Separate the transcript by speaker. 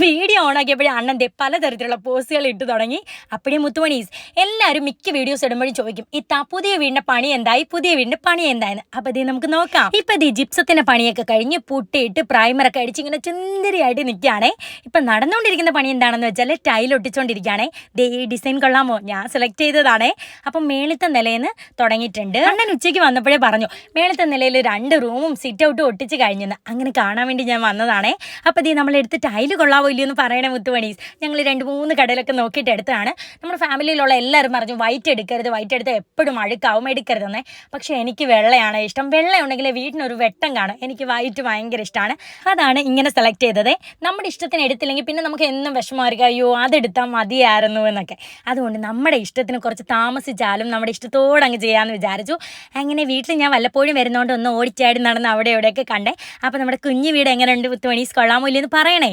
Speaker 1: Video ഓണാക്കിയപ്പോഴേ അണ്ണൻ ദേ പലതരത്തിലുള്ള പോസ്റ്റുകൾ ഇട്ട് തുടങ്ങി. അപ്പോഴേ മുത്തുമണീസ് എല്ലാവരും മിക്ക വീഡിയോസ് ഇടുമ്പോഴും ചോദിക്കും ഈ പുതിയ വീടിന്റെ പണി എന്തായി? പുതിയ വീടിന്റെ പണി എന്തായെന്ന്? അപ്പോൾ ദേ നമുക്ക് നോക്കാം. ഇപ്പൊ ദേ ജിപ്സത്തിന്റെ പണിയൊക്കെ കഴിഞ്ഞ് പുട്ടിയിട്ട് പ്രൈമറൊക്കെ അടിച്ച് ഇങ്ങനെ ചുന്ദരിയായിട്ട് നിൽക്കുകയാണേ. ഇപ്പൊ നടന്നുകൊണ്ടിരിക്കുന്ന പണി എന്താണെന്ന് വെച്ചാൽ ടൈൽ ഒട്ടിച്ചുകൊണ്ടിരിക്കുകയാണേ ദേ ഈ ഡിസൈൻ കൊള്ളാമോ? ഞാൻ സെലക്ട് ചെയ്തതാണേ. അപ്പൊ മേളിത്തെ നിന്ന് തുടങ്ങിയിട്ടുണ്ട്. അണ്ണൻ ഉച്ചയ്ക്ക് വന്നപ്പോഴേ പറഞ്ഞു മേളത്തെ നിലയിൽ രണ്ട് റൂമും സിറ്റ് ഔട്ടും ഒട്ടിച്ച് കഴിഞ്ഞെന്ന്. അങ്ങനെ കാണാൻ വേണ്ടി ഞാൻ വന്നതാണേ. അപ്പോൾ ദേ നമ്മളെടുത്ത് ടൈൽ കൊള്ളാവോ എന്ന് പറയണേ മുത്തുമണീസ്. ഞങ്ങൾ രണ്ട് മൂന്ന് കടയിലൊക്കെ നോക്കിയിട്ട് എടുത്തതാണ്. നമ്മുടെ ഫാമിലിയിലുള്ള എല്ലാവരും പറഞ്ഞു വൈറ്റ് എടുക്കരുത് വൈറ്റ് എടുത്ത് എപ്പോഴും അഴുക്കാവും എടുക്കരുതെന്നേ. പക്ഷേ എനിക്ക് വെള്ളയാണ് ഇഷ്ടം. വെള്ള ഉണ്ടെങ്കിൽ വീട്ടിനൊരു വെട്ടം കാണും. എനിക്ക് വൈറ്റ് ഭയങ്കര ഇഷ്ടമാണ് അതാണ് ഇങ്ങനെ സെലക്ട് ചെയ്തത്. നമ്മുടെ ഇഷ്ടത്തിന് എടുത്തില്ലെങ്കിൽ പിന്നെ നമുക്ക് എന്നും വിഷമമായിരിക്കും അയ്യോ അതെടുത്താൽ മതിയായിരുന്നു എന്നൊക്കെ. അതുകൊണ്ട് നമ്മുടെ ഇഷ്ടത്തിന് കുറച്ച് താമസിച്ചാലും നമ്മുടെ ഇഷ്ടത്തോടെ അങ്ങ് ചെയ്യാമെന്ന് വിചാരിച്ചു. അങ്ങനെ വീട്ടിൽ ഞാൻ വല്ലപ്പോഴും വരുന്നതുകൊണ്ട് ഒന്ന് ഓടിച്ചാടി നടന്ന് അവിടെ ഇവിടെയൊക്കെ കണ്ടേ. അപ്പോൾ നമ്മുടെ കുഞ്ഞു വീട് എങ്ങനെയുണ്ട് മുത്തുമണീസ്? കൊള്ളാമോ ഇല്ലെന്ന് പറയണേ.